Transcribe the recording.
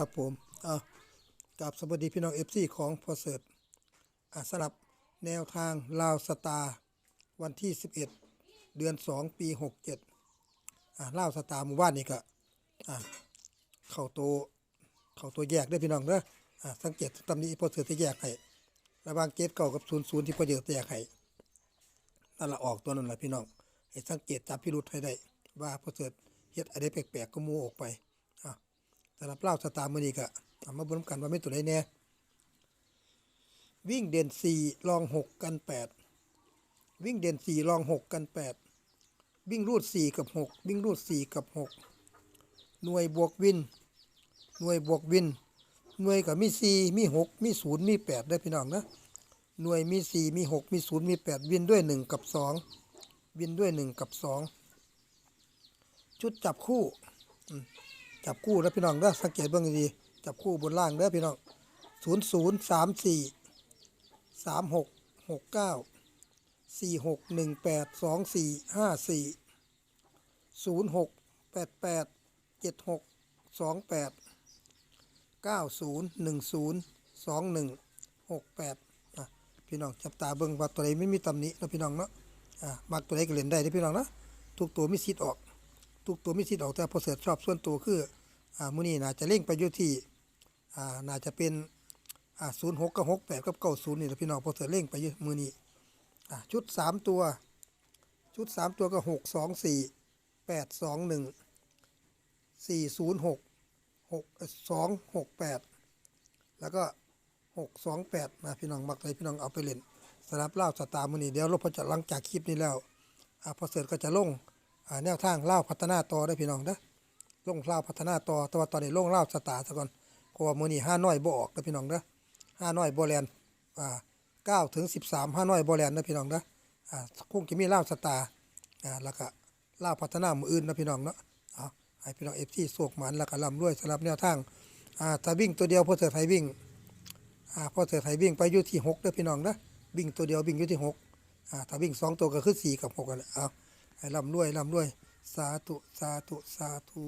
ครับผมอ่ากับสวัสดีพี่น้องเอฟซีของพอเสิร์ตอ่าสำหรับแนวทางลาวสตาร์วันที่ 11 เดือน 2 ปี 67อ่าลาวสตาร์หมู่บ้านนี่ก็อ่าเข้าตัวเข้าตัวแยกเด้พี่น้องเด้ออ่าสังเกตตำนี้พอเสิร์ตแยกให้ระหว่างเกตเก่ากับ00ที่พอเสิร์ตแยกให้นั่นละออกตัวนั่นแหละพี่น้องให้สังเกตจับพิรุธให้ได้ ว่าพอเสิร์ตเฮ็ดอะไรแปลกๆก็มูออกไป สำหรับเล่าสตาร์มือนี้ก็เอามาบนกันว่าไม่ตัวไหนแน่วิ่งเด่นสี่รองหกกันแปดวิ่งเด่นสี่รองหกกันแปดวิ่งรูดสี่กับหกวิ่งรูดสี่กับหกหน่วยบวกวิน หน่วยบวกวิน หน่วยกับมีสี่มีหกมีศูนย์มีแปดได้พี่น้องนะหน่วยมีสี่มีหกมีศูนย์มีแปดวินด้วยหนึ่งกับสองวินด้วยหนึ่งกับสองชุดจับคู่ จับคู่แล้วพี่น้องเด้อสังเกตเบิ่งดีจับคู่บนล่างเด้อพี่น้องศูนย์ศูนย์สามสี่สามหกหกเก้าสี่หกหนึ่งแปดสองสี่ห้าสี่ศูนย์หกแปดแปดเจ็ดหกสองแปดเก้าศูนย์หนึ่งศูนย์สองหนึ่งหกแปดอะพี่น้องจับตาเบิ่งว่าตัวใดไม่มีตำหนินะพี่น้องเนาะอะมักตัวใดก็เล่นได้เด้พี่น้องนะทุกตัวมีสิทธิ์ออก ทุกตัวมีสิทธิ์ออกแต่พอเสิร์ชอบส่วนตัวคืออ่ามื้อนี้น่าจะเล่งไปอยู่ที่อ่าน่าจะเป็นอ่า06กับ68กับ90นี่แหละพี่น้องพอเสิร์ชเล่งไปอยู่มื้อนี้อ่าชุด3ตัว ชุด3ตัวก็6 2 4 8 2 1 406 6 2 6 8แล้วก็6 2 8นะพี่น้องมักเลยพี่น้องเอาไปเล่นสำหรับเล่าสตาร์มื้อนี้เดี๋ยวเราพอจะหลังจากคลิปนี้แล้วอ่าพอเสิร์ชก็จะลง แนวทางเล่าพัฒนาต่อได้พี่น้องเด้อลงเล่าพัฒนาต่อแต่ว่าตอนนี้ลงเล่าสตาร์ซะก่อนเพราะว่ามื้อนี้ห้าน้อยบ่ออกเด้อพี่น้องเด้อห้าน้อยบ่แลนอ่าเก้าถึงสิบสามห้าน้อยบ่แลนเด้อพี่น้องเด้ออ่าคงจะมีเล่าสตาร์อ่าแล้วก็เล่าพัฒนามืออื่นนะพี่น้องเนาะเอาให้พี่น้องเอฟซีโศกหมันแล้วก็ร่ำรวยสำหรับแนวทางอ่าถ้าวิ่งตัวเดียวพอเสือไทยวิ่งอ่าพอเสือไทยวิ่งไปอยู่ที่หกเด้อพี่น้องเด้อวิ่งตัวเดียววิ่งอยู่ที่หกอ่าถ้าวิ่งสองตัวก็คือสี่กับหกกันแหละเอา ให้ร่ำรวยร่ำรวย สาธุ สาธุ สาธุ